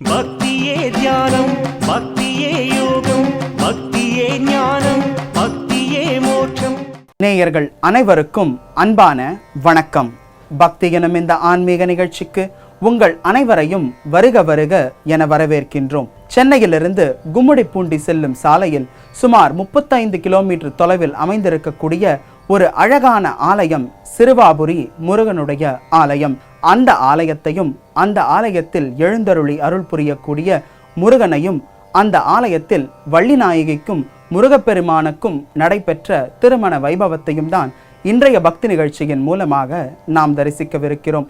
பக்தியே தியானம் பக்தியே யோகம் பக்தியே ஞானம் பக்தியே மோட்சம். நேயர்கள் அனைவருக்கும் அன்பான வணக்கம். பக்தி எனும் இந்த ஆன்மீக நிகழ்ச்சிக்கு உங்கள் அனைவரையும் வருக வருக என வரவேற்கின்றோம். சென்னையிலிருந்து கும்மிடிப்பூண்டி செல்லும் சாலையில் சுமார் முப்பத்தைந்து கிலோமீட்டர் தொலைவில் அமைந்திருக்கக்கூடிய ஒரு அழகான ஆலயம் சிறுவாபுரி முருகனுடைய ஆலயம். அந்த ஆலயத்தையும் அந்த ஆலயத்தில் எழுந்தருளி அருள் புரியக்கூடிய முருகனையும் அந்த ஆலயத்தில் வள்ளிநாயகிக்கும் முருகப்பெருமானுக்கும் நடைபெற்ற திருமண வைபவத்தையும் தான் இன்றைய பக்தி நிகழ்ச்சியின் மூலமாக நாம் தரிசிக்கவிருக்கிறோம்.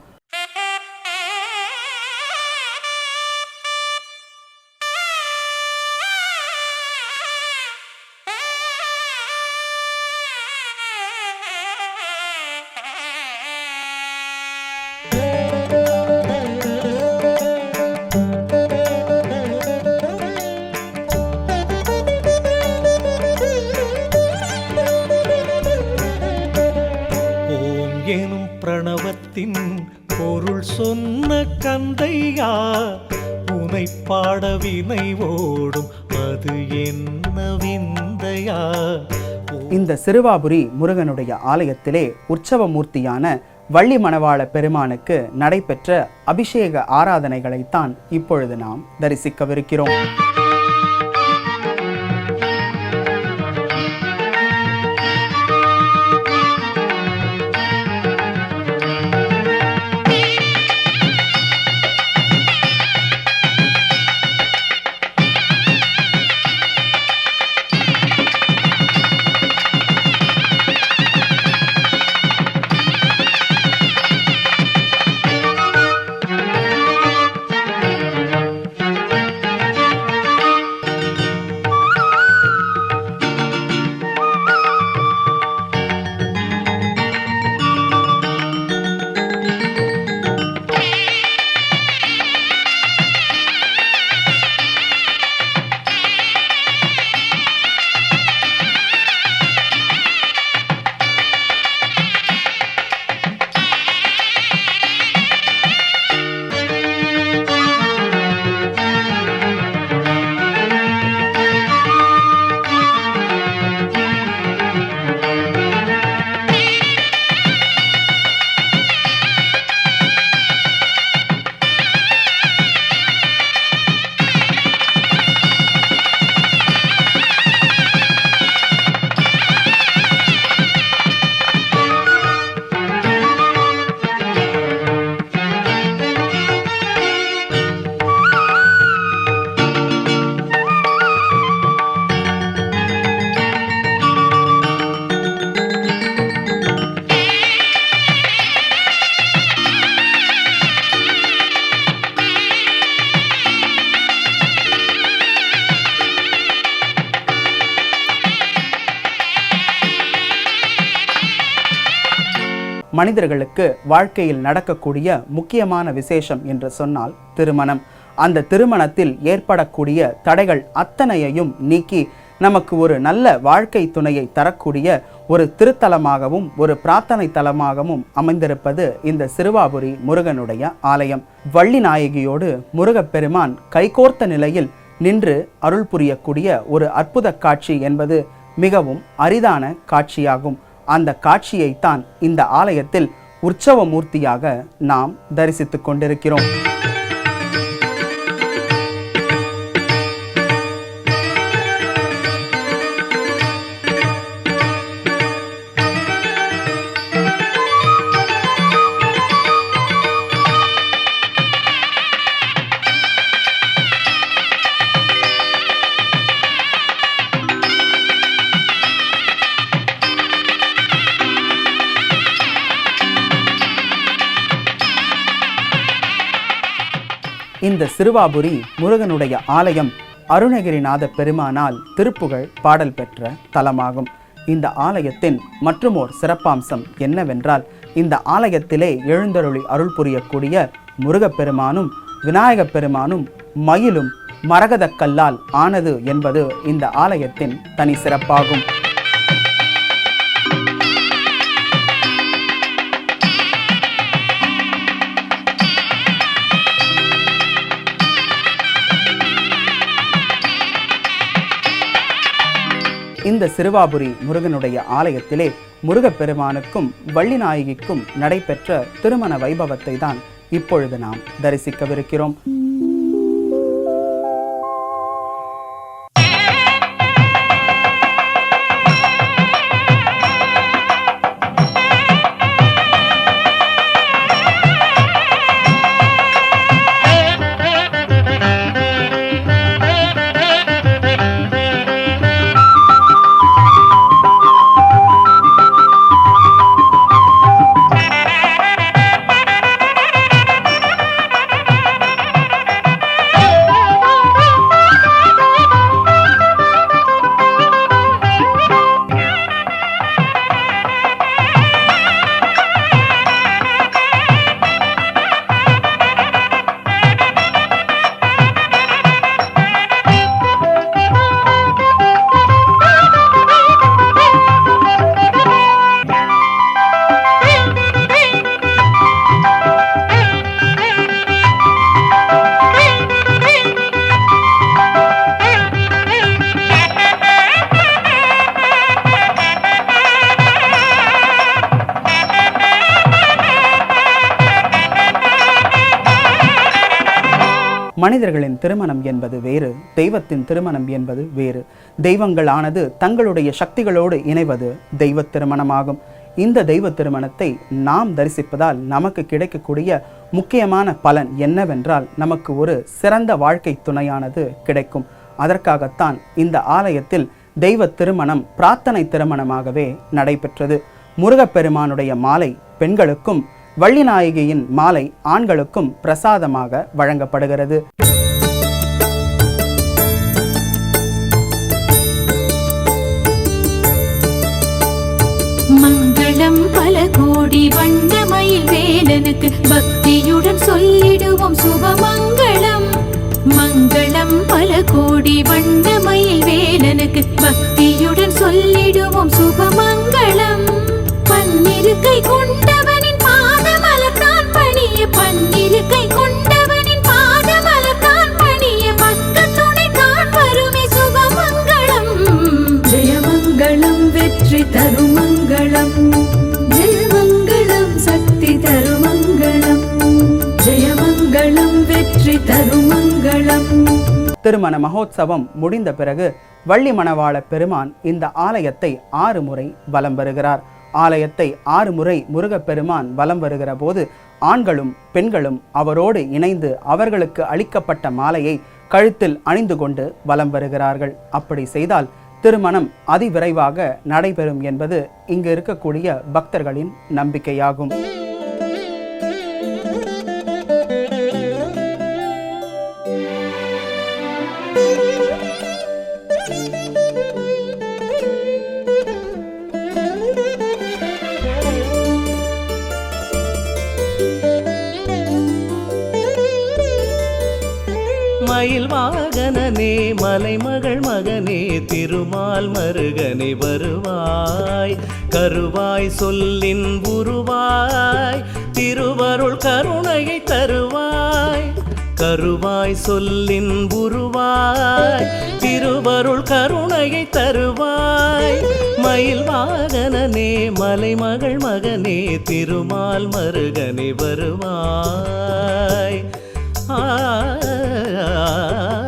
தந்தையா? உனை பாட வினை ஓடும் அது என்ன விந்தையா? இந்த சிறுவாபுரி முருகனுடைய ஆலயத்திலே உற்சவ மூர்த்தியான வள்ளி மணவாள பெருமானுக்கு நடைபெற்ற அபிஷேக ஆராதனைகளைத்தான் இப்பொழுது நாம் தரிசிக்கவிருக்கிறோம். மனிதர்களுக்கு வாழ்க்கையில் நடக்கக்கூடிய முக்கியமான விசேஷம் என்று சொன்னால் திருமணம். அந்த திருமணத்தில் ஏற்படக்கூடிய தடைகள் அத்தனையையும் நீக்கி நமக்கு ஒரு நல்ல வாழ்க்கை துணையை தரக்கூடிய ஒரு திருத்தலமாகவும் ஒரு பிரார்த்தனை தலமாகவும் அமைந்திருப்பது இந்த சிறுவாபுரி முருகனுடைய ஆலயம். வள்ளி நாயகியோடு முருகப்பெருமான் கைகோர்த்த நிலையில் நின்று அருள் புரியக்கூடிய ஒரு அற்புத காட்சி என்பது மிகவும் அரிதான காட்சியாகும். அந்த காட்சியைத்தான் இந்த ஆலயத்தில் உற்சவ மூர்த்தியாக நாம் தரிசித்துக் கொண்டிருக்கிறோம். இந்த சிறுவாபுரி முருகனுடைய ஆலயம் அருணகிரிநாத பெருமானால் திருப்புகழ் பாடல் பெற்ற தலமாகும். இந்த ஆலயத்தின் மற்றுமோர் சிறப்பாம்சம் என்னவென்றால் இந்த ஆலயத்திலே எழுந்தருளி அருள் புரியக்கூடிய முருகப்பெருமானும் விநாயகப் பெருமானும் மயிலும் மரகதக்கல்லால் ஆனது என்பது இந்த ஆலயத்தின் தனி சிறப்பாகும். இந்த சிறுவாபுரி முருகனுடைய ஆலயத்திலே முருகப்பெருமானுக்கும் வள்ளிநாயகிக்கும் நடைபெற்ற திருமண வைபவத்தை தான் இப்பொழுது நாம் தரிசிக்கவிருக்கிறோம். மனிதர்களின் திருமணம் என்பது வேறு தெய்வத்தின் திருமணம் என்பது வேறு. தெய்வங்களானது தங்களுடைய சக்திகளோடு இணைவது தெய்வ திருமணமாகும். இந்த தெய்வ திருமணத்தை நாம் தரிசிப்பதால் நமக்கு கிடைக்கக்கூடிய முக்கியமான பலன் என்னவென்றால் நமக்கு ஒரு சிறந்த வாழ்க்கை துணையானது கிடைக்கும். அதற்காகத்தான் இந்த ஆலயத்தில் தெய்வ திருமணம் பிரார்த்தனை திருமணமாகவே நடைபெற்றது. முருகப்பெருமானுடைய மாலை பெண்களுக்கும் வள்ளிநாயகியின் மாலை ஆண்களுக்கும் பிரசாதமாக வழங்கப்படுகிறது. மங்களம் பல கோடி வண்ணமயில் வேலனுக்கு பக்தியுடன் சொல்லிடுவோம் சுபமங்களம். மங்களம் பல கோடி வண்ட திருமண மகோத்சவம் முடிந்த பிறகு வள்ளி மணவாள பெருமான் இந்த ஆலயத்தை ஆறு முறை வலம் வருகிறார். ஆலயத்தை ஆறு முறை முருகப்பெருமான் வலம் வருகிற போது ஆண்களும் பெண்களும் அவரோடு இணைந்து அவர்களுக்கு அளிக்கப்பட்ட மாலையை கழுத்தில் அணிந்து கொண்டு வலம் வருகிறார்கள். அப்படி செய்தால் திருமணம் அதிவிரைவாக நடைபெறும் என்பது இங்கு இருக்கக்கூடிய பக்தர்களின் நம்பிக்கையாகும். மயில் வாகனனே மலைமகள் மகனே திருமால் மருகனே வருவாய். கருவாய் சொல்லின் உருவாய் திருவருள் கருணையை தருவாய். கருவாய் சொல்லின் உருவாய் திருவருள் கருணையை தருவாய். மயில் வாகனனே மலைமகள் மகனே திருமால் மருகனே வருவாய். ஆ 啊。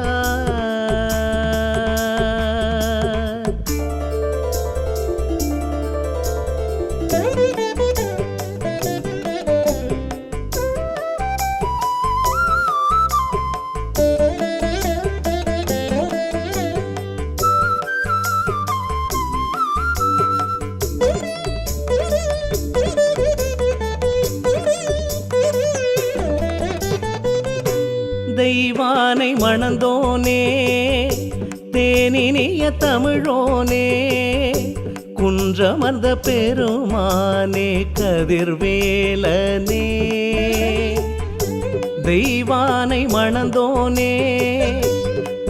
தானை மணந்தோனே தேனினிய தமிழோனே குன்றமர்ந்த பெருமானே கதிர்வேலனே. தெய்வானை மணந்தோனே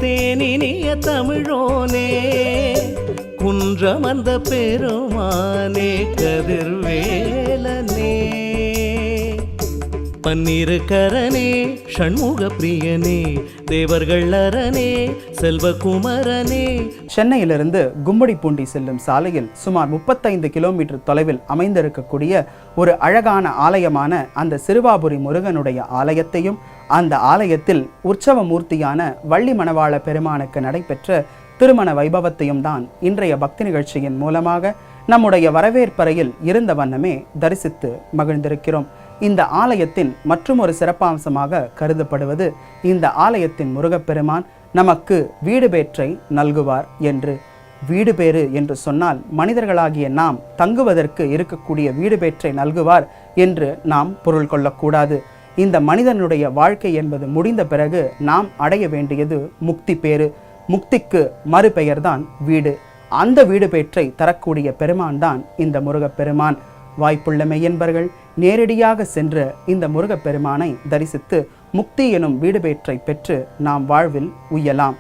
தேனினிய தமிழோனே குன்றமர்ந்த பெருமானே கதிர்வேலனே. பன்னிருக்கரனே ஷண்முக பிரியனே தேவர்கள் அரனே செல்வகுமரனே. சென்னையிலிருந்து கும்மிடிப்பூண்டி செல்லும் சாலையில் சுமார் முப்பத்தைந்து கிலோமீட்டர் தொலைவில் அமைந்திருக்கக்கூடிய ஒரு அழகான ஆலயமான அந்த சிறுவாபுரி முருகனுடைய ஆலயத்தையும் அந்த ஆலயத்தில் உற்சவ மூர்த்தியான வள்ளி மணவாள பெருமானுக்கு நடைபெற்ற திருமண வைபவத்தையும் தான் இன்றைய பக்தி நிகழ்ச்சியின் மூலமாக நம்முடைய வரவேற்பறையில் இருந்த வண்ணமே தரிசித்து மகிழ்ந்திருக்கிறோம். இந்த ஆலயத்தின் மற்றும் ஒரு சிறப்பம்சமாக கருதப்படுவது இந்த ஆலயத்தின் முருகப்பெருமான் நமக்கு வீடு பேற்றை நல்குவார் என்று. வீடு பேறு என்று சொன்னால் மனிதர்களாகிய நாம் தங்குவதற்கு இருக்கக்கூடிய வீடு பேற்றை நல்குவார் என்று நாம் பொருள் கொள்ளக்கூடாது. இந்த மனிதனுடைய வாழ்க்கை என்பது முடிந்த பிறகு நாம் அடைய வேண்டியது முக்தி பேறு. முக்திக்கு மறுபெயர்தான் வீடு. அந்த வீடு பேற்றை தரக்கூடிய பெருமான் தான் இந்த முருகப்பெருமான். வாய்ப்புள்ள மெய்யன்பர்கள் நேரடியாக சென்று இந்த முருகப்பெருமானை தரிசித்து முக்தி எனும் வீடுபேற்றை பெற்று நாம் வாழ்வில் உய்யலாம்.